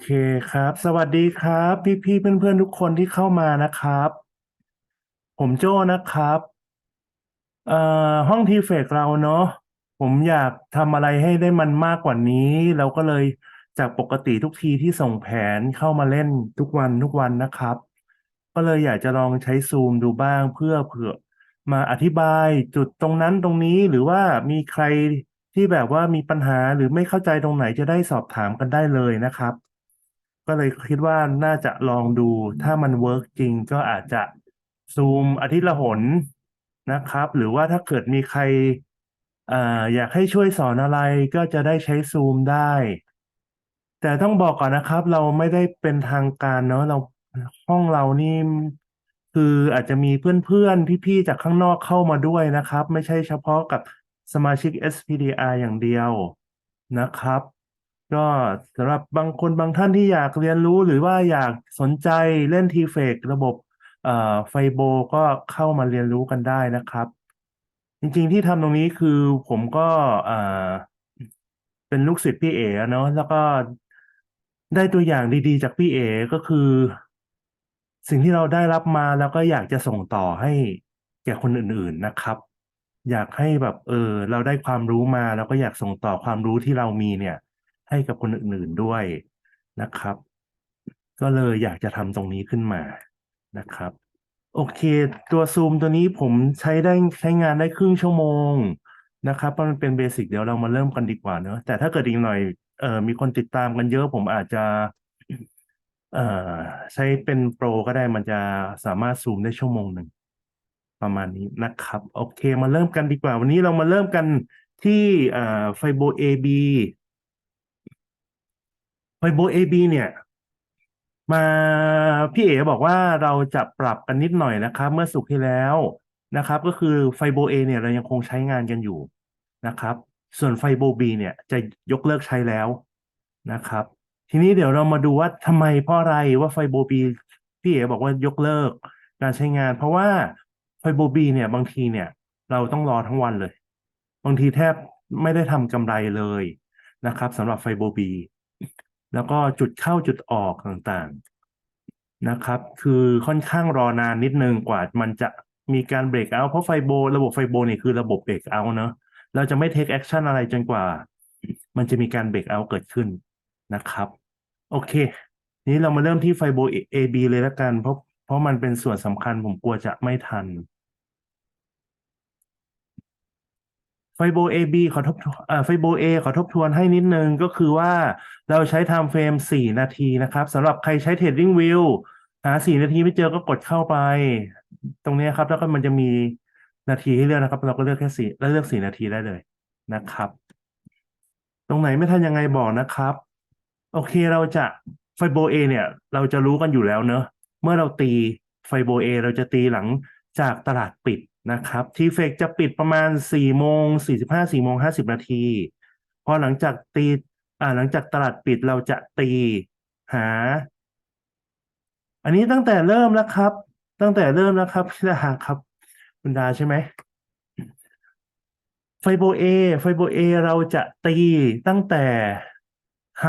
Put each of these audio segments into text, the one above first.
เคครับ สวัสดีครับ พี่ๆเพื่อนๆทุกคนที่เข้ามานะครับ ผมโจ้นะครับเอ่อห้องทีเฟกเราเนาะผมอยากทำอะไรให้ได้มันมากกว่านี้ เราก็เลยจากปกติทุกทีที่ส่งแผนเข้ามาเล่นทุกวันทุกวันนะครับ ก็เลยอยากจะลองใช้ซูมดูบ้างเพื่อเผื่อ มาอธิบายจุดตรงนั้นตรงนี้หรือว่ามีใครที่แบบว่ามีปัญหาหรือไม่เข้าใจตรงไหนจะได้สอบถามกันได้เลยนะครับ ก็เลยคิดว่าน่าจะลองดู ถ้ามันเวิร์กจริงก็อาจจะซูมอาทิตย์ละหนนะครับ หรือว่าถ้าเกิดมีใครเอ่ออยากให้ช่วยสอนอะไรก็จะได้ใช้ซูมได้ แต่ต้องบอกก่อนนะครับ เราไม่ได้เป็นทางการเนาะเราห้องเรานี่คืออาจจะมีเพื่อนๆ พี่ๆ จากข้างนอกเข้ามาด้วยนะครับ ไม่ใช่เฉพาะกับสมาชิก SPDR อย่างเดียวนะครับ ก็สำหรับบางคนบางท่านที่อยากเรียนรู้หรือว่าอยากสนใจเล่นทีเฟกระบบไฟโบก็เข้ามาเรียนรู้กันได้นะครับ จริงๆที่ทำตรงนี้คือผมก็เป็นลูกศิษย์พี่เอ๋เนาะแล้วก็ได้ตัวอย่างดีๆ จากพี่เอ๋ก็คือ สิ่งที่เราได้รับมาแล้วก็อยากจะส่งต่อให้แก่คนอื่นๆนะครับ อยากให้แบบเออเราได้ความรู้มาแล้วก็อยากส่งต่อความรู้ที่เรามีเนี่ย ให้กับคนอื่นๆด้วยนะครับ ก็เลยอยากจะทำตรงนี้ขึ้นมานะครับ โอเค ตัวซูมตัวนี้ผมใช้ได้ใช้งานได้ครึ่งชั่วโมงนะครับเพราะมันเป็นเบสิกเดี๋ยวเรามาเริ่มกันดีกว่าเนอะแต่ถ้าเกิดอีกหน่อยเอ่อมีคนติดตามกันเยอะผมอาจจะเอ่อใช้เป็นโปรก็ได้มันจะสามารถซูมได้ชั่วโมงหนึ่งประมาณนี้นะครับ โอเคมาเริ่มกันดีกว่า วันนี้เรามาเริ่มกันที่เอ่อไฟโบ AB ไฟโบ AB เนี่ย มาพี่เอ๋บอกว่าเราจะปรับกันนิดหน่อยนะครับ เมื่อสุกที่แล้วนะครับ ก็คือไฟโบ A เนี่ยเรายังคงใช้งานกันอยู่นะครับ ส่วนไฟโบ B เนี่ยจะยกเลิกใช้แล้วนะครับ ทีนี้เดี๋ยวเรามาดูว่าทำไมเพราะอะไรว่าไฟโบ B พี่เอ๋บอกว่ายกเลิกการใช้งาน เพราะว่าไฟโบ B เนี่ยบางทีเนี่ย เราต้องรอทั้งวันเลย บางทีแทบไม่ได้ทำกำไรเลยนะครับสำหรับไฟโบ B แล้วก็จุดเข้าจุดออกต่างๆนะครับ คือค่อนข้างรอนานนิดนึงกว่ามันจะมีการเบรกเอาเพราะไฟโบ ระบบไฟโบเนี่ยคือระบบเบรกเอาเนอะเราจะไม่เทคแอคชั่นอะไรจนกว่า มันจะมีการเบรกเอาเกิดขึ้นนะครับ โอเค นี้เรามาเริ่มที่ไฟโบ AB เลยละกัน เพราะเพราะมันเป็นส่วนสำคัญผมกลัวจะไม่ทัน ไฟโบ AB ขอทบทวนเอ่อไฟโบ A ขอทบทวนให้นิดนึงก็คือว่าเราใช้ time frame 4นาทีนะครับสำหรับใครใช้ Trading View หา4นาทีไม่เจอก็กดเข้าไป ตรงนี้ครับ แล้วก็มันจะมีนาทีให้เลือกนะครับ เราก็เลือกแค่สี่แล้วเลือก4นาทีได้เลยนะครับ ตรงไหนไม่ทันยังไงบอกนะครับ โอเคเราจะไฟโบ A เนี่ย เราจะรู้กันอยู่แล้วเนอะเมื่อเราตีไฟโบ A เราจะตีหลังจากตลาดปิด นะครับทีเฟกจะปิดประมาณสี่โมงสี่สิบห้าสี่โมงห้าสิบนาที พอหลังจากตีอ่าหลังจากตลาดปิดเราจะตีหา อันนี้ตั้งแต่เริ่มแล้วครับ ตั้งแต่เริ่มแล้วครับพี่ดาครับคุณดาใช่ไหมไฟโบเอไฟโบเอเราจะตีตั้งแต่ไฮ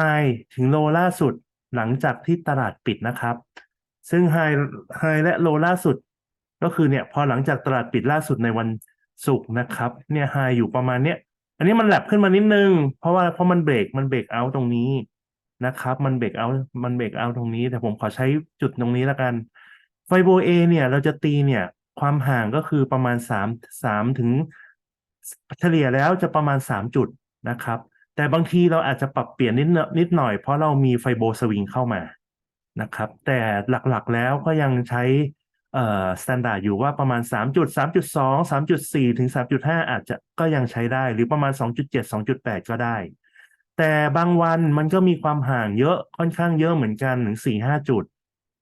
ถึงโลล่าสุดหลังจากที่ตลาดปิดนะครับ ซึ่งไฮไฮและโลล่าสุด ก็คือเนี่ยพอหลังจากตลาดปิดล่าสุดในวันศุกร์นะครับ เนี่ยไฮอยู่ประมาณเนี้ยอันนี้มันแลบขึ้นมานิดนึง เพราะว่าเพราะมันเบรกมันเบรกเอาตรงนี้นะครับ มันเบรกเอามันเบรกเอาตรงนี้ แต่ผมขอใช้จุดตรงนี้แล้วกันไฟโบเอเนี่ยเราจะตีเนี่ยความห่างก็คือประมาณสามสามถึงเฉลี่ยแล้วจะประมาณสามจุดนะครับ แต่บางทีเราอาจจะปรับเปลี่ยนนิดนิดหน่อยเพราะเรามีไฟโบสวิงเข้ามานะครับ แต่หลักๆแล้วก็ยังใช้ เอ่สแตนดาร์ดอยู่ว่าประมาณ 3 จุด 3.2 3.4 ถึง 3.5 อาจจะก็ยังใช้ได้ หรือประมาณ 2.7 2.8 ก็ได้ แต่บางวันมันก็มีความห่างเยอะค่อนข้างเยอะเหมือนกันถึง 4-5 จุด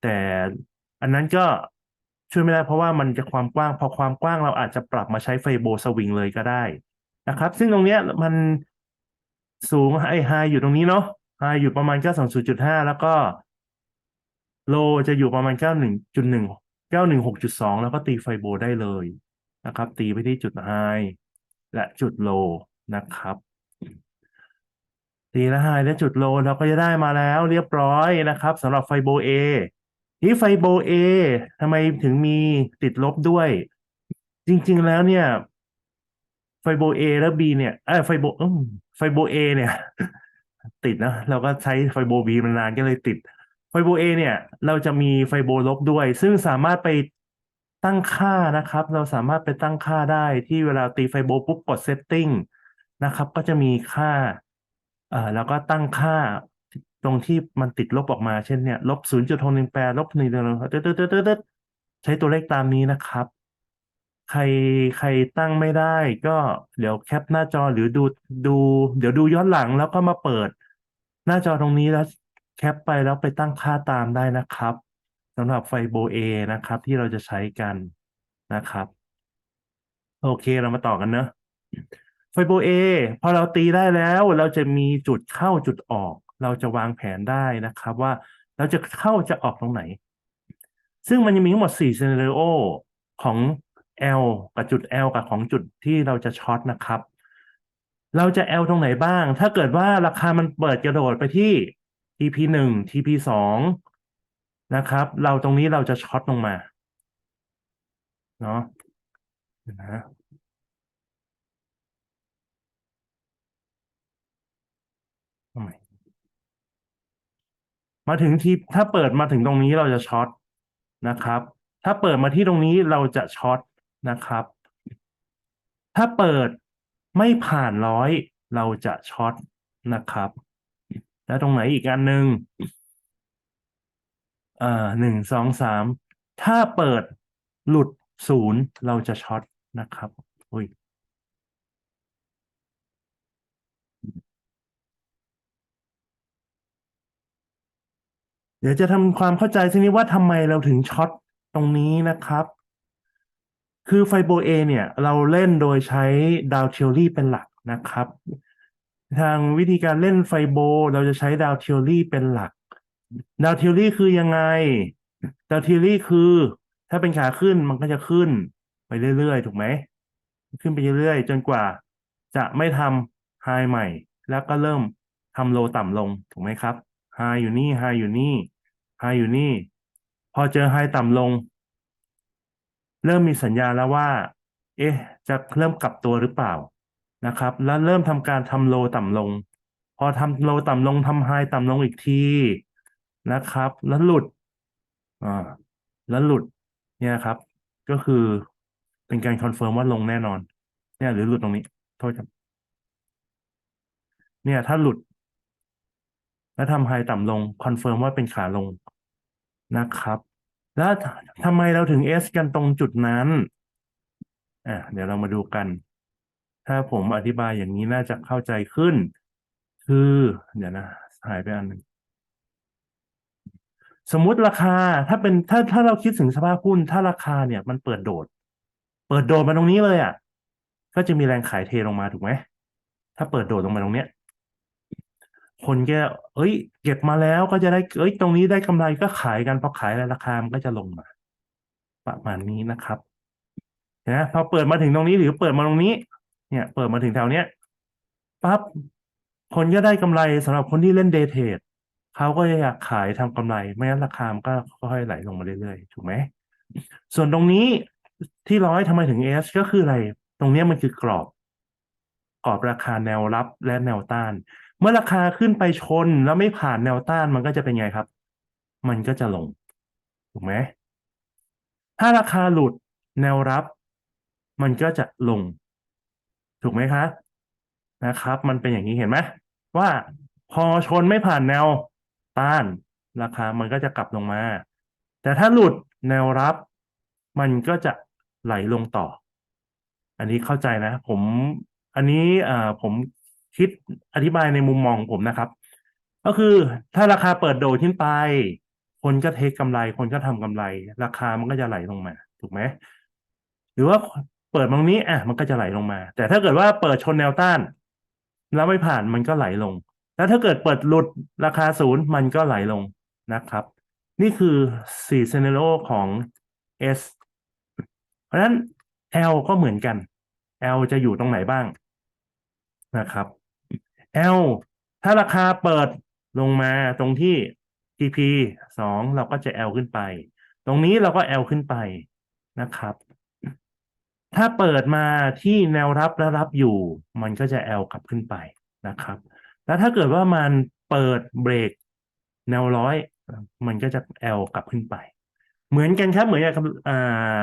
แต่อันนั้นก็ช่วยไม่ได้เพราะว่ามันจะความกว้าง พอความกว้างเราอาจจะปรับมาใช้ไฟโบสวิงเลยก็ได้นะครับ ซึ่งตรงเนี้ยมันสูงไอไฮอยู่ตรงนี้เนาะไฮอยู่ประมาณ 92.5 แล้วก็โลจะอยู่ประมาณ 91.1 แก้วหนึ่งหกจุดสองแล้วก็ตีไฟโบได้เลยนะครับ ตีไปที่จุดไฮและจุดโลนะครับ ตีและไฮและจุดโลเราก็จะได้มาแล้วเรียบร้อยนะครับสำหรับไฟโบเอนี่ไฟโบเอทำไมถึงมีติดลบด้วย จริง ๆ แล้วเนี่ยไฟโบเอและบีเนี่ยเออไฟโบไฟโบเอเนี่ย ติดนะ เราก็ใช้ไฟโบบีมานานก็เลยติด ไฟโบเอเนี่ย เราจะมีไฟโบลบด้วย ซึ่งสามารถไปตั้งค่านะครับ เราสามารถไปตั้งค่าได้ที่เวลาตีไฟโบปุ๊บกดเซตติ้งนะครับ ก็จะมีค่าเอ่อแล้วก็ตั้งค่าตรงที่มันติดลบออกมาเช่นเนี่ยลบศูนย์จุดหกหนึ่งแปดลบหนึ่งเดือนตึ๊ดตึ๊ดตึ๊ดตึ๊ดใช้ตัวเลขตามนี้นะครับ ใครใครตั้งไม่ได้ ก็เดี๋ยวแคปหน้าจอหรือดูดู เดี๋ยวดูย้อนหลังแล้วก็มาเปิด หน้าจอตรงนี้แล้ว แคปไปแล้วไปตั้งค่าตามได้นะครับสำหรับไฟโบเอนะครับ ที่เราจะใช้กันนะครับ โอเคเรามาต่อกันเนอะไฟโบเอพอเราตีได้แล้วเราจะมีจุดเข้าจุดออก เราจะวางแผนได้นะครับว่าเราจะเข้าจะออกตรงไหน ซึ่งมันยังมีทั้งหมด4 scenario ของ L กับจุด L กับของจุดที่เราจะช็อตนะครับ เราจะ L ตรงไหนบ้าง ถ้าเกิดว่าราคามันเปิดกระโดดไปที่ TP หนึ่ง TP สองนะครับ เราตรงนี้เราจะช็อตลงมา เนาะเดี๋ยวนะทำไมมาถึงที่ถ้าเปิดมาถึงตรงนี้เราจะช็อตนะครับ ถ้าเปิดมาที่ตรงนี้เราจะช็อตนะครับ ถ้าเปิดไม่ผ่านร้อยเราจะช็อตนะครับ แล้วตรงไหนอีกอันหนึ่งอ่าหนึ่งสองสามถ้าเปิดหลุดศูนย์เราจะช็อตนะครับอุ้ยเดี๋ยวจะทำความเข้าใจสักนิดว่าทำไมเราถึงช็อตตรงนี้นะครับ คือไฟโบเอเนี่ย เราเล่นโดยใช้ดาวเทอรี่เป็นหลักนะครับ ทางวิธีการเล่นไฟโบ เราจะใช้ดาวเทอรี่เป็นหลัก ดาวเทอรี่คือยังไง ดาวเทอรี่คือ ถ้าเป็นขาขึ้นมันก็จะขึ้น ไปเรื่อยๆ ถูกไหม ขึ้นไปเรื่อยๆ จนกว่า จะไม่ทำไฮใหม่ แล้วก็เริ่มทำโลต่ำลงถูกไหมครับไฮอยู่นี่ไฮอยู่นี่ไฮอยู่นี่ พอเจอไฮต่ำลง เริ่มมีสัญญาณแล้วว่า เอ๊ะ จะเริ่มกลับตัวหรือเปล่า นะครับ แล้วเริ่มทำการทำโลต่ำลง พอทำโลต่ำลงทำไฮต่ำลงอีกทีนะครับ แล้วหลุดอ่าแล้วหลุดเนี่ยครับ ก็คือเป็นการคอนเฟิร์มว่าลงแน่นอน เนี่ย หรือหลุดตรงนี้ โทษครับ เนี่ย ถ้าหลุด แล้วทำไฮต่ำลงคอนเฟิร์มว่าเป็นขาลงนะครับ แล้วทำไมเราถึง S กันตรงจุดนั้นอะเดี๋ยวเรามาดูกัน ถ้าผมอธิบายอย่างนี้น่าจะเข้าใจขึ้น คือ เดี๋ยวนะหายไปอันหนึ่งสมมุติราคา ถ้าเป็นถ้าถ้าเราคิดถึงสภาพหุ้น ถ้าราคาเนี่ย มันเปิดโดด เปิดโดดมาตรงนี้เลยอะ ก็จะมีแรงขายเทลงมาถูกไหมถ้าเปิดโดดลงมาตรงเนี้ย คนก็เอ้ย เก็บมาแล้วก็จะได้ เอ้ย ตรงนี้ได้กำไรก็ขายกันพอขายแล้วราคามันก็จะลงมา ประมาณนี้นะครับนะพอเปิดมาถึงตรงนี้หรือเปิดมาตรงนี้ เนี่ยเปิดมาถึงแถวเนี้ยปั๊บคนก็ได้กำไรสำหรับคนที่เล่นเดเทรดเขาก็อยากขายทำกำไร ไม่งั้นราคามันก็ค่อยไหลลงมาเรื่อยๆ ถูกไหม ส่วนตรงนี้ที่ร้อยทำไมถึงเอสก็คืออะไร ตรงเนี้ยมันคือกรอบ กรอบราคาแนวรับและแนวต้าน เมื่อราคาขึ้นไปชนแล้วไม่ผ่านแนวต้านมันก็จะเป็นไงครับ มันก็จะลง ถูกไหมถ้าราคาหลุดแนวรับ มันก็จะลง ถูกไหมคะนะครับ มันเป็นอย่างนี้เห็นไหมว่าพอชนไม่ผ่านแนวต้านราคามันก็จะกลับลงมา แต่ถ้าหลุดแนวรับ มันก็จะไหลลงต่อ อันนี้เข้าใจนะ ผมอันนี้อ่าผมคิดอธิบายในมุมมองผมนะครับ ก็คือถ้าราคาเปิดโดดขึ้นไป คนก็เทคกำไร คนก็ทำกำไร ราคามันก็จะไหลลงมา ถูกไหมหรือว่า เปิดตรงนี้อะมันก็จะไหลลงมา แต่ถ้าเกิดว่าเปิดชนแนวต้าน แล้วไม่ผ่านมันก็ไหลลง แล้วถ้าเกิดเปิดหลุดราคาศูนย์มันก็ไหลลงนะครับ นี่คือสี่เซนโรของ S เพราะฉะนั้น L ก็เหมือนกัน L จะอยู่ตรงไหนบ้างนะครับ L ถ้าราคาเปิดลงมาตรงที่ TP สองเราก็จะ L ขึ้นไป ตรงนี้เราก็ L ขึ้นไปนะครับ ถ้าเปิดมาที่แนวรับและรับอยู่ มันก็จะ L กลับขึ้นไปนะครับ แล้วถ้าเกิดว่ามันเปิดเบรกแนวร้อย มันก็จะ L กลับขึ้นไป เหมือนกันครับ เหมือนกับอ่า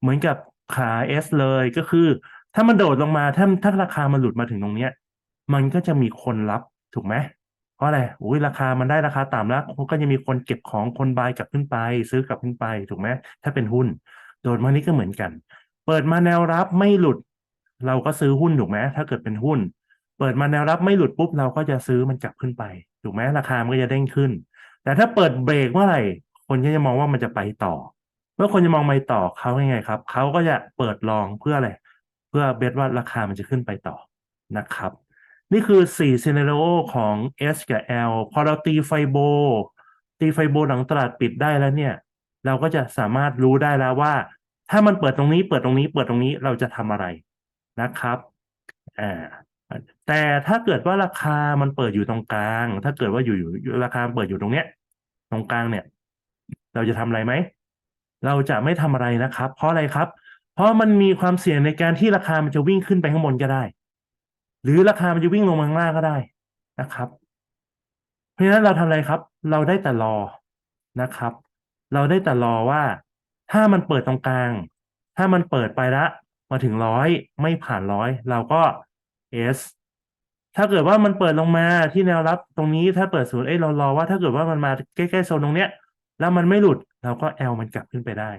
เหมือนกับขา S เลยก็คือ ถ้ามันโดดลงมาถ้าถ้าราคามันหลุดมาถึงตรงเนี้ย มันก็จะมีคนรับถูกไหมเพราะอะไรอุ้ยราคามันได้ราคาต่ำแล้วก็จะมีคนเก็บของคนบายกลับขึ้นไป ซื้อกลับขึ้นไปถูกไหมถ้าเป็นหุ้น โดดมานี้ก็เหมือนกัน เปิดมาแนวรับไม่หลุด เราก็ซื้อหุ้นถูกไหมถ้าเกิดเป็นหุ้น เปิดมาแนวรับไม่หลุดปุ๊บเราก็จะซื้อมันกลับขึ้นไปถูกไหมราคามันก็จะเด้งขึ้น แต่ถ้าเปิดเบรกเมื่อไหร่คนก็จะมองว่ามันจะไปต่อ เมื่อคนจะมองไปต่อเขายังไงครับเขาก็จะเปิดลองเพื่ออะไรเพื่อเบสว่าราคามันจะขึ้นไปต่อนะครับ นี่คือ4 scenario ของ S กับ L พอเราตีไฟโบ ตีไฟโบหลังตลาดปิดได้แล้วเนี่ย เราก็จะสามารถรู้ได้แล้วว่า ถ้ามันเปิดตรงนี้เปิดตรงนี้ เปิดตรงนี้เราจะทำอะไรนะครับอ่าแต่ถ้าเกิดว่าราคามันเปิดอยู่ตรงกลาง ถ้าเกิดว่าอยู่อยู่ราคาเปิดอยู่ตรงเนี้ย ตรงกลางเนี่ย เราจะทำอะไรไหม เราจะไม่ทำอะไรนะครับ เพราะอะไรครับ เพราะมันมีความเสี่ยงในการที่ราคามันจะวิ่งขึ้นไปข้างบนก็ได้ หรือราคามันจะวิ่งลงมาข้างล่างก็ได้นะครับ เพราะฉะนั้นเราทำอะไรครับ เราได้แต่รอนะครับ เราได้แต่รอว่า ถ้ามันเปิดตรงกลาง ถ้ามันเปิดไปละ มาถึงร้อยไม่ผ่านร้อยเราก็ S ถ้าเกิดว่ามันเปิดลงมาที่แนวรับตรงนี้ถ้าเปิดศูนย์เอ้ยเรารอว่าถ้าเกิดว่ามันมาใกล้ๆโซนตรงเนี้ย แล้วมันไม่หลุดเราก็ L มันกลับขึ้นไปได้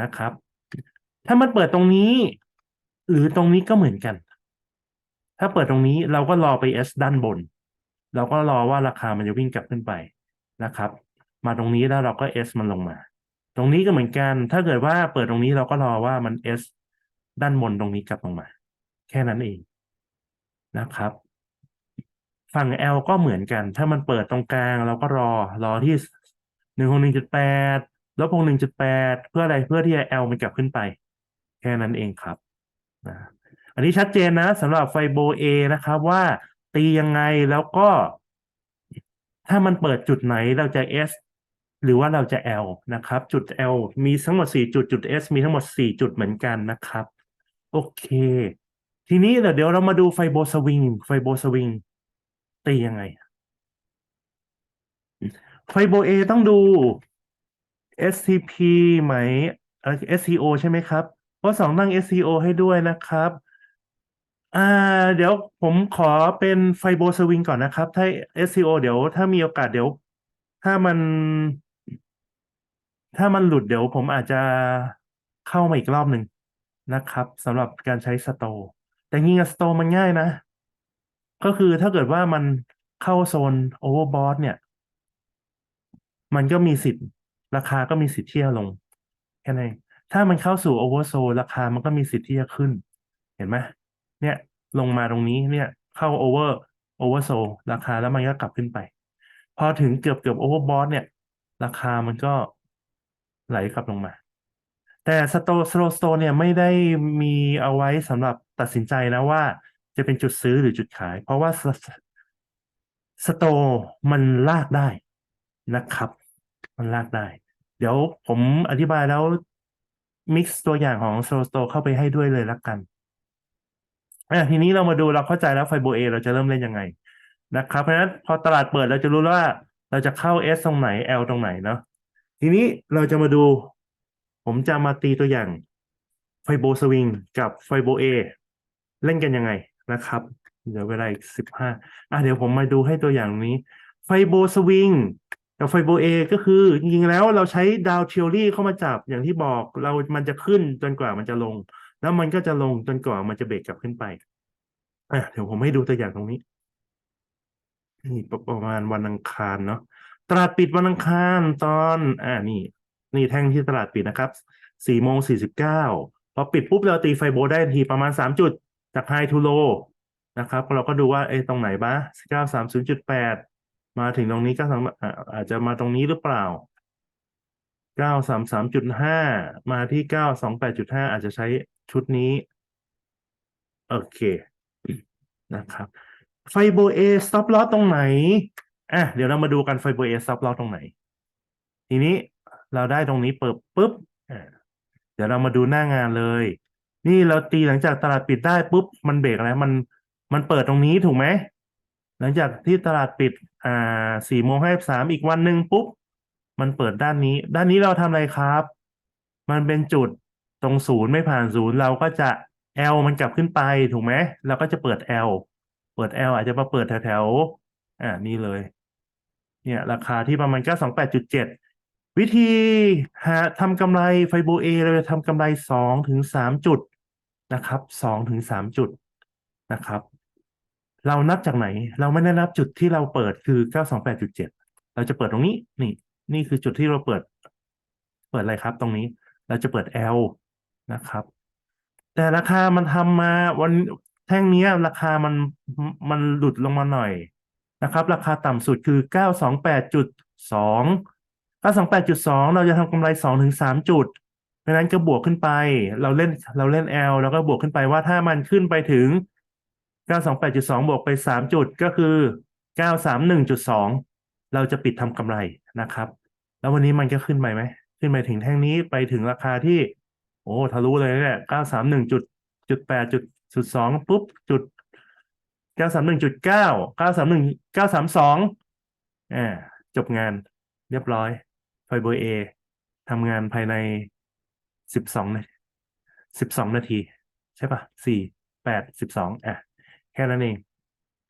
นะครับ ถ้ามันเปิดตรงนี้ หรือตรงนี้ก็เหมือนกัน ถ้าเปิดตรงนี้เราก็รอไป S ด้านบน เราก็รอว่าราคามันจะวิ่งกลับขึ้นไปนะครับ มาตรงนี้แล้วเราก็ S มันลงมา ตรงนี้ก็เหมือนกัน ถ้าเกิดว่าเปิดตรงนี้เราก็รอว่ามัน S ด้านบนตรงนี้กลับลงมา แค่นั้นเองนะครับ ฝั่ง L ก็เหมือนกัน ถ้ามันเปิดตรงกลางเราก็รอรอที่หนึ่งหกหนึ่งจุดแปดลบหกหนึ่งจุดแปดเพื่ออะไรเพื่อที่จะ L มันกลับขึ้นไป แค่นั้นเองครับนะอันนี้ชัดเจนนะสำหรับไฟโบ A นะครับว่าตียังไงแล้วก็ ถ้ามันเปิดจุดไหนเราจะ S หรือว่าเราจะ L นะครับ จุด L มีทั้งหมด 4 จุด จุด S มีทั้งหมด 4 จุดเหมือนกันนะครับ โอเค ทีนี้เดี๋ยวเรามาดูไฟโบสวิง ไฟโบสวิงตียังไง ไฟโบ A ต้องดู SCP ไหมเอ่อ SCO ใช่ไหมครับเพราะสองตั้ง SCO ให้ด้วยนะครับ อ่า เดี๋ยวผมขอเป็นไฟโบสวิงก่อนนะครับ ถ้า SCO เดี๋ยวถ้ามีโอกาสเดี๋ยว ถ้ามัน ถ้ามันหลุดเดี๋ยวผมอาจจะเข้ามาอีกรอบหนึ่งนะครับสำหรับการใช้สโตแต่จริงสโตมันง่ายนะ ก็คือถ้าเกิดว่ามันเข้าโซนโอเวอร์บอทเนี่ย มันก็มีสิทธิ์ ราคาก็มีสิทธิ์ที่จะลง แค่นั้นถ้ามันเข้าสู่โอเวอร์โซราคามันก็มีสิทธิ์ที่จะขึ้น เห็นไหมเนี่ย ลงมาตรงนี้เนี่ยเข้าโอเวอร์โอเวอร์โซราคาแล้วมันก็กลับขึ้นไป พอถึงเกือบเกือบโอเวอร์บอทเนี่ย ราคามันก็ ไหลกลับลงมา แต่สโตสโลสโตเนี่ยไม่ได้มีเอาไว้สำหรับตัดสินใจนะว่า จะเป็นจุดซื้อหรือจุดขาย เพราะว่าสโตมันลากได้นะครับ มันลากได้ เดี๋ยวผมอธิบายแล้วมิกซ์ตัวอย่างของโซสโตเข้าไปให้ด้วยเลยละกันอะทีนี้เรามาดูเราเข้าใจแล้วไฟโบเอเราจะเริ่มเล่นยังไงนะครับ เพราะฉะนั้นพอตลาดเปิดเราจะรู้วว่าเราจะเข้า S ตรงไหน L ตรงไหนเนาะ ทีนี้เราจะมาดู ผมจะมาตีตัวอย่างไฟโบสวิงกับไฟโบเอเล่นกันยังไงนะครับ เดี๋ยวเวลาอีกสิบห้าอะเดี๋ยวผมมาดูให้ตัวอย่างนี้ ไฟโบสวิงกับไฟโบเอก็คือ จริงๆแล้วเราใช้ดาวเทอรี่เข้ามาจับอย่างที่บอกเรามันจะขึ้นจนกว่ามันจะลง แล้วมันก็จะลงจนกว่ามันจะเบรกกลับขึ้นไปอะเดี๋ยวผมให้ดูตัวอย่างตรงนี้นี่ประมาณวันอังคารเนาะ ตลาดปิดวันอังคารตอนอ่านี่ นี่แท่งที่ตลาดปิดนะครับสี่โมงสี่สิบเก้าพอปิดปุ๊บเราตีไฟโบได้ทันทีประมาณสามจุดจากไฮทูโลนะครับเราก็ดูว่าเอ้ตรงไหนบ้างเก้าสามศูนย์จุดแปดมาถึงตรงนี้ก็อาจจะมาตรงนี้หรือเปล่าเก้าสามสามจุดห้ามาที่เก้าสองแปดจุดห้าอาจจะใช้ชุดนี้ โอเคนะครับไฟโบเอ stop loss ตรงไหน อะเดี๋ยวเรามาดูกันไฟโบอร์เอ stop loss ตรงไหน ทีนี้เราได้ตรงนี้เปิดปุ๊บอะเดี๋ยวเรามาดูหน้างานเลย นี่เราตีหลังจากตลาดปิดได้ปุ๊บมันเบรกอะไรมันมันเปิดตรงนี้ถูกไหมหลังจากที่ตลาดปิดอ่าสี่โมงห้าสามอีกวันหนึ่งปุ๊บมันเปิดด้านนี้ ด้านนี้เราทำอะไรครับ มันเป็นจุดตรงศูนย์ไม่ผ่านศูนย์เราก็จะ L มันกลับขึ้นไปถูกไหมเราก็จะเปิด L เปิด L อาจจะมาเปิดแถวๆ อ่านี่เลย เนี่ย ราคาที่ประมาณ928.7วิธีหาทำกำไรไฟโบเอเราจะทำกำไรสองถึงสามจุดนะครับสองถึงสามจุดนะครับ เรานับจากไหน เราไม่ได้นับจุดที่เราเปิดคือ928.7เราจะเปิดตรงนี้ นี่ นี่คือจุดที่เราเปิด เปิดอะไรครับตรงนี้ เราจะเปิด L นะครับ แต่ราคามันทำมาวันแท่งนี้ราคามันมันหลุดลงมาหน่อย นะครับราคาต่ำสุดคือ 928.2 928.2 เราจะทำกำไร 2-3 จุดเพราะนั้นก็บวกขึ้นไป เราเล่นเราเล่น L แล้วก็บวกขึ้นไปว่าถ้ามันขึ้นไปถึง 928.2 บวกไป 3 จุดก็คือ 931.2 เราจะปิดทำกำไรนะครับ แล้ววันนี้มันก็ขึ้นไปไหม ขึ้นไปถึงแท่งนี้ไปถึงราคาที่ โอ้ทะลุเลยเนี่ย931.8.2 ปุ๊บจุด จุด8จุดจุด2ปุ๊บจุด931.9 931 932อ่าจบงานเรียบร้อยไฟโบอร์เอทำงานภายใน12นาที12นาที ใช่ปะ4 8 12อะ แค่นั้นเอง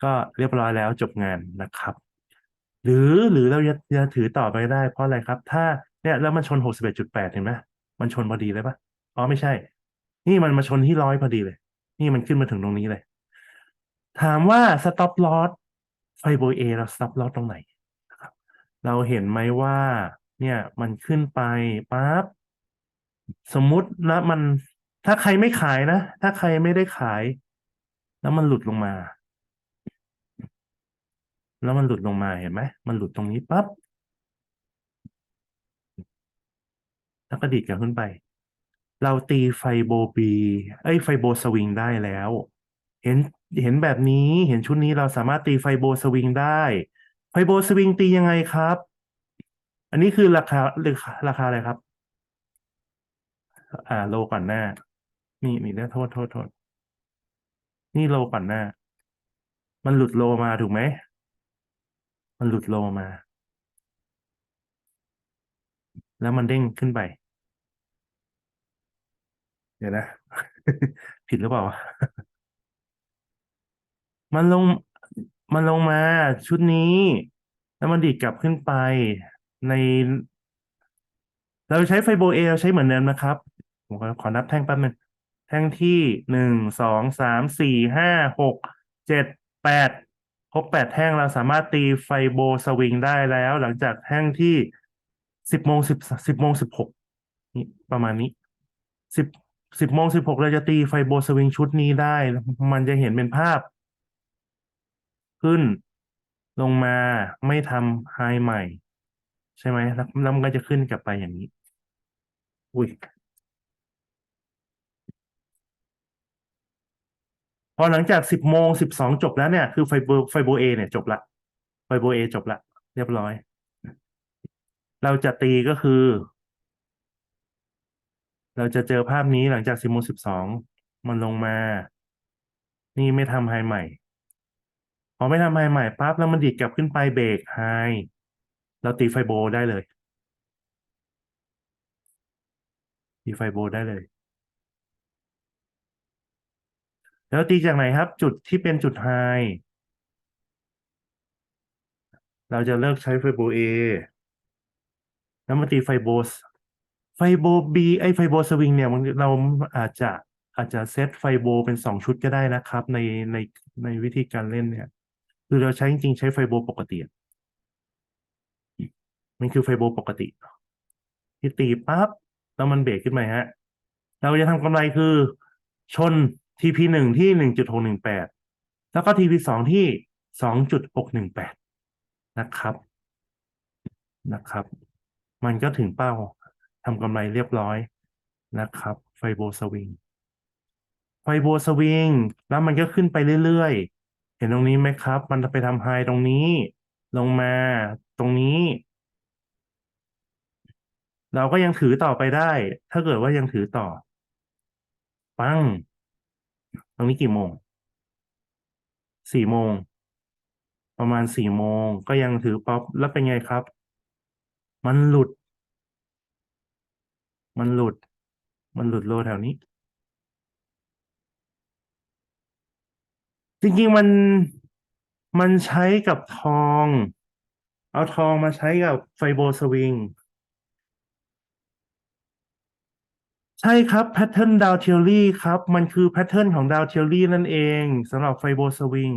ก็เรียบร้อยแล้วจบงานนะครับ หรือหรือเราจะจะถือต่อไปได้เพราะอะไรครับ ถ้าเนี่ยแล้วมันชน61.8เห็นไหมมันชนพอดีเลยปะอ๋อไม่ใช่ นี่มันมาชนที่ร้อยพอดีเลย นี่มันขึ้นมาถึงตรงนี้เลย ถามว่า stop loss ไฟโบเอเรา stop loss ตรงไหนนะครับ เราเห็นไหมว่า เนี่ยมันขึ้นไปปั๊บสมมุตินะมันถ้าใครไม่ขายนะ ถ้าใครไม่ได้ขาย แล้วมันหลุดลงมา แล้วมันหลุดลงมาเห็นไหมมันหลุดตรงนี้ปั๊บแล้วก็ดีดกลับขึ้นไป เราตีไฟโบบีเอ้ยไฟโบสวิงได้แล้ว เห็น เห็นแบบนี้เห็นชุดนี้เราสามารถตีไฟโบสวิงได้ ไฟโบสวิงตียังไงครับ อันนี้คือราคาหรือราคาอะไรครับ อ่าโลก่อนหน้า นี่นี่นะโทษโทษโทษนี่โลก่อนหน้า มันหลุดโลมาถูกไหม มันหลุดโลมา แล้วมันเด้งขึ้นไป เดี๋ยวนะ ผิดหรือเปล่า มันลงมันลงมาชุดนี้ แล้วมันดีดกลับขึ้นไปใน เราใช้ไฟโบเอเราใช้เหมือนเดิมนะครับผมขอขอนับแท่งแป๊บนึงแท่งที่หนึ่งสองสามสี่ห้าหกเจ็ดแปดครบแปดแท่งเราสามารถตีไฟโบสวิงได้แล้ว หลังจากแท่งที่สิบโมงสิบสิบโมงสิบหกนี่ประมาณนี้สิบสิบโมงสิบหกเราจะตีไฟโบสวิงชุดนี้ได้ มันจะเห็นเป็นภาพ ขึ้น ลงมาไม่ทำไฮใหม่ ใช่ไหมแล้วมันก็จะขึ้นกลับไปอย่างนี้ อุ้ยพอหลังจากสิบโมงสิบสองจบแล้วเนี่ยคือไฟโบไฟโบเอเนี่ยจบละไฟโบเอจบละเรียบร้อย เราจะตีก็คือ เราจะเจอภาพนี้หลังจากสิบโมงสิบสองมันลงมา นี่ไม่ทำไฮใหม่ พอไม่ทำไฮใหม่ปั๊บแล้วมันดีดกลับขึ้นไปเบรกไฮเราตีไฟโบได้เลย ตีไฟโบได้เลย แล้วตีจากไหนครับ จุดที่เป็นจุดไฮเราจะเลิกใช้ไฟโบเอแล้วมาตีไฟโบสไฟโบบีไอไฟโบสวิงเนี่ยมันเราอาจจะอาจจะเซตไฟโบเป็นสองชุดก็ได้นะครับ ในในในวิธีการเล่นเนี่ย คือเราใช้จริงๆใช้ไฟโบปกติ มันคือไฟโบปกติ ที่ตีปั๊บแล้วมันเบรกขึ้นมาฮะ เราจะทำกำไรคือ ชน TP หนึ่งที่หนึ่งจุดหกหนึ่งแปดแล้วก็ TP สองที่สองจุดหกหนึ่งแปดนะครับนะครับ มันก็ถึงเป้าทำกำไรเรียบร้อยนะครับ ไฟโบสวิงไฟโบสวิงแล้วมันก็ขึ้นไปเรื่อยๆ ห็นตรงนี้ไหมครับ มันจะไปทำไฮตรงนี้ ลงมาตรงนี้ เราก็ยังถือต่อไปได้ ถ้าเกิดว่ายังถือต่อ ปัง ตรงนี้กี่โมง สี่โมง ประมาณสี่โมง ก็ยังถือป๊อปแล้วเป็นไงครับ มันหลุด มันหลุด มันหลุดโลแถวนี้ จริงๆมันมันใช้กับทอง เอาทองมาใช้กับไฟโบสวิง ใช่ครับแพทเทิร์นดาวเทอรี่ครับ มันคือแพทเทิร์นของดาวเทอรี่นั่นเองสำหรับไฟโบสวิง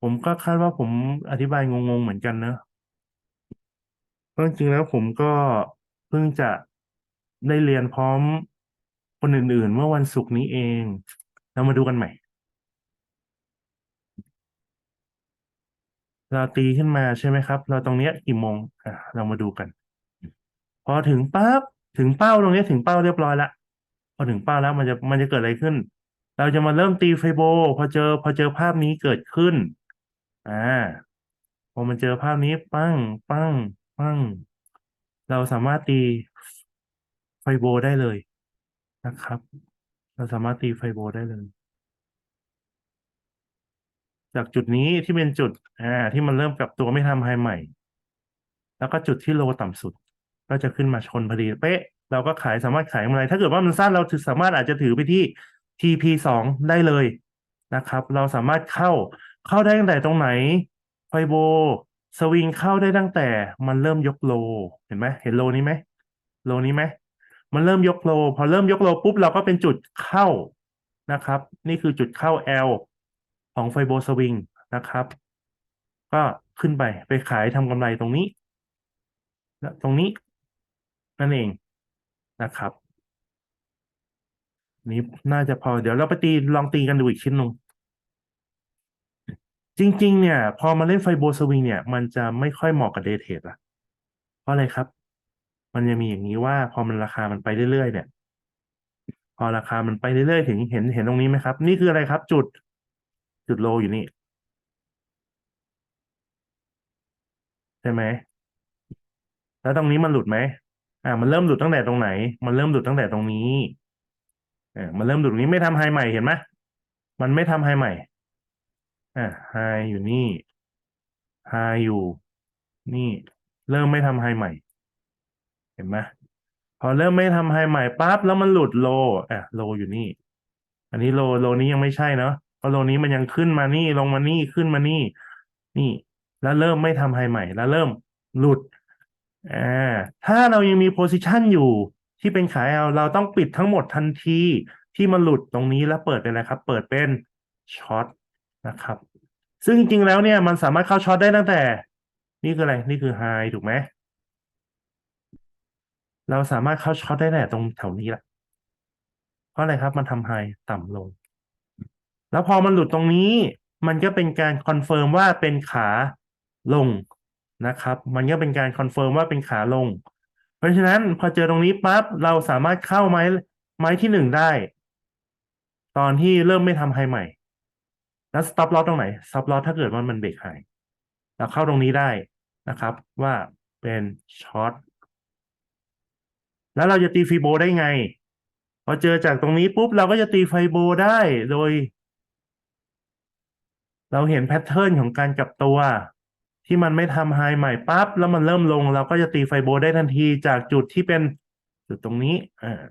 ผมก็คาดว่าผมอธิบายงงๆเหมือนกันเนอะเพราะจริงๆแล้วผมก็เพิ่งจะได้เรียนพร้อมคนอื่นๆ เมื่อวันศุกร์นี้เอง เรามาดูกันใหม่ เราตีขึ้นมาใช่ไหมครับ เราตรงเนี้ยกี่โมงอะเรามาดูกัน พอถึงปั๊บถึงเป้าตรงเนี้ยถึงเป้าเรียบร้อยละพอถึงเป้าแล้วมันจะมันจะเกิดอะไรขึ้น เราจะมาเริ่มตีไฟโบ พอเจอ พอเจอภาพนี้เกิดขึ้นอ่าพอมันเจอภาพนี้ปั้งปั้งปั้ง เราสามารถตีไฟโบได้เลยนะครับ เราสามารถตีไฟโบได้เลย จากจุดนี้ที่เป็นจุดอ่าที่มันเริ่มกลับตัวไม่ทำไฮใหม่ แล้วก็จุดที่โลต่ำสุด ก็จะขึ้นมาชนพอดีเป๊ะ เราก็ขายสามารถขายกำไรถ้าเกิดว่ามันสั้นเราถือสามารถอาจจะถือไปที่ TP สองได้เลยนะครับ เราสามารถเข้าเข้าได้ตั้งแต่ตรงไหนไฟโบสวิงเข้าได้ตั้งแต่มันเริ่มยกโล เห็นไหมเห็นโลนี้ไหมโลนี้ไหมมันเริ่มยกโล พอเริ่มยกโลปุ๊บเราก็เป็นจุดเข้านะครับ นี่คือจุดเข้า L ของไฟโบสวิงนะครับ ก็ขึ้นไปไปขายทำกำไรตรงนี้ และตรงนี้นั่นเองนะครับนี้น่าจะพอเดี๋ยวเราไปตีลองตีกันดูอีกชิ้นหนึ่งจริง ๆ เนี่ย พอมาเล่นไฟโบสวิงเนี่ย มันจะไม่ค่อยเหมาะกับเดย์เทรดละเพราะอะไรครับ มันจะมีอย่างนี้ว่าพอมันราคามันไปเรื่อยๆเนี่ย พอราคามันไปเรื่อยๆถึงเห็นเห็นตรงนี้ไหมครับ นี่คืออะไรครับ จุด จุดโลอยู่นี่ ใช่ไหม แล้วตรงนี้มันหลุดไหมอ่า มันเริ่มหลุดตั้งแต่ตรงไหน มันเริ่มหลุดตั้งแต่ตรงนี้อ่ามันเริ่มหลุดตรงนี้ไม่ทำไฮใหม่เห็นไหมมันไม่ทำไฮใหม่อ่าไฮอยู่นี่ไฮอยู่ นี่ เริ่มไม่ทำไฮใหม่ เห็นไหมพอเริ่มไม่ทำไฮใหม่ปั๊บแล้วมันหลุดโลอะโลอยู่นี่ อันนี้โลโลนี้ยังไม่ใช่เนาะ เพราะโลนี้มันยังขึ้นมานี่ลงมานี่ขึ้นมานี่ นี่ แล้วเริ่มไม่ทำไฮใหม่ แล้วเริ่มหลุดอ่าถ้าเรายังมีโพซิชันอยู่ที่เป็นขายเอาเราต้องปิดทั้งหมดทันทีที่มันหลุดตรงนี้แล้วเปิดเป็นอะไรครับ เปิดเป็นช็อตนะครับ ซึ่งจริงๆแล้วเนี่ยมันสามารถเข้าช็อตได้ตั้งแต่ นี่คืออะไร นี่คือไฮถูกไหมเราสามารถเข้าช็อตได้แต่ตรงแถวนี้แหละเพราะอะไรครับ มันทำไฮต่ำลง แล้วพอมันหลุดตรงนี้ มันก็เป็นการคอนเฟิร์มว่าเป็นขาลงนะครับ มันก็เป็นการคอนเฟิร์มว่าเป็นขาลง เพราะฉะนั้นพอเจอตรงนี้ปั๊บเราสามารถเข้าไม้ไม้ที่หนึ่งได้ ตอนที่เริ่มไม่ทำไฮใหม่ แล้วสต็อปลอสตรงไหนสต็อปลอสถ้าเกิดว่ามันเบรกไฮเราเข้าตรงนี้ได้นะครับว่าเป็นช็อตแล้วเราจะตีฟีโบได้ไง พอเจอจากตรงนี้ปุ๊บเราก็จะตีไฟโบได้โดย เราเห็นแพทเทิร์นของการกลับตัว ที่มันไม่ทำไฮใหม่ปั๊บแล้วมันเริ่มลง เราก็จะตีไฟโบได้ทันทีจากจุดที่เป็นจุดตรงนี้อ่า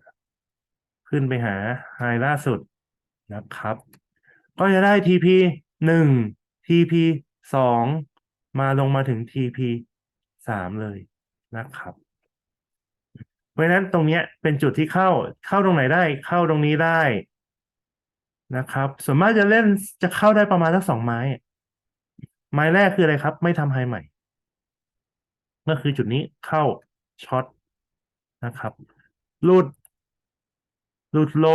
ขึ้นไปหาไฮล่าสุดนะครับ ก็จะได้ TP หนึ่ง TP สองมาลงมาถึง TP สามเลยนะครับเพราะฉะนั้นตรงเนี้ยเป็นจุดที่เข้าเข้าตรงไหนได้เข้าตรงนี้ได้ นะครับ ส่วนมากจะเล่นจะเข้าได้ประมาณสักสองไม้ ไม้แรกคืออะไรครับ ไม่ทำไฮใหม่ก็คือจุดนี้เข้าช็อตนะครับหลุด หลุดโล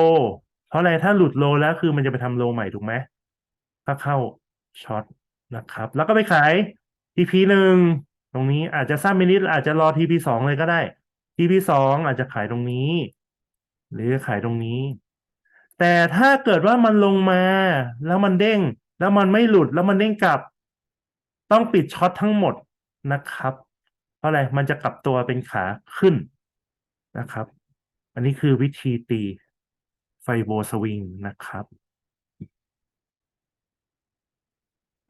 เพราะอะไรถ้าหลุดโลแล้วคือมันจะไปทำโลใหม่ถูกไหมก็เข้าช็อตนะครับ แล้วก็ไปขาย TP หนึ่งตรงนี้อาจจะสั้นไปนิดอาจจะรอ TP สองเลยก็ได้ TP สองอาจจะขายตรงนี้ หรือขายตรงนี้ แต่ถ้าเกิดว่ามันลงมา แล้วมันเด้ง แล้วมันไม่หลุดแล้วมันเด้งกลับ ต้องปิดช็อตทั้งหมดนะครับ เพราะอะไรมันจะกลับตัวเป็นขาขึ้นนะครับ อันนี้คือวิธีตีไฟโบสวิงนะครับ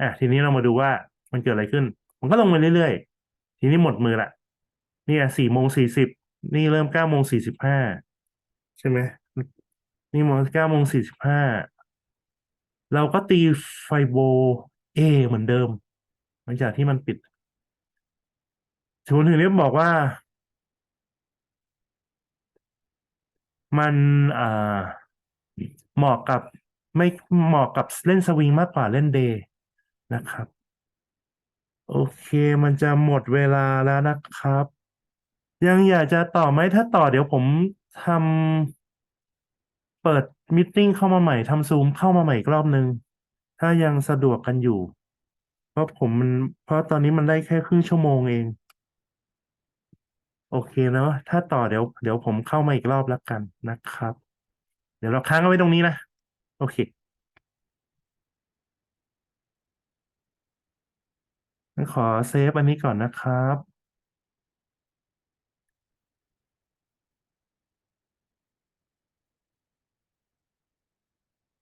อะทีนี้เรามาดูว่ามันเกิดอะไรขึ้น มันก็ลงมาเรื่อยๆ ทีนี้หมดมือละนี่ยสี่โมงสี่สิบนี่เริ่มเก้าโมงสี่สิบห้าใช่ไหม นี่โมงเก้าโมงสี่สิบห้าเราก็ตีไฟโบเอเหมือนเดิม หลังจากที่มันปิดถึงถึงนี้บอกว่า มันอ่าเหมาะกับไม่เหมาะกับเล่นสวิงมากกว่าเล่นเดย์นะครับ โอเคมันจะหมดเวลาแล้วนะครับ ยังอยากจะต่อไหมถ้าต่อเดี๋ยวผมทำ เปิดมิทติ้งเข้ามาใหม่ทำซูมเข้ามาใหม่อีกรอบนึง ถ้ายังสะดวกกันอยู่ เพราะผมมัน เพราะตอนนี้มันได้แค่ครึ่งชั่วโมงเอง โอเคเนาะถ้าต่อเดี๋ยว เดี๋ยวผมเข้ามาอีกรอบแล้วกันนะครับ เดี๋ยวเราค้างเอาไว้ตรงนี้นะ โอเคขอเซฟอันนี้ก่อนนะครับ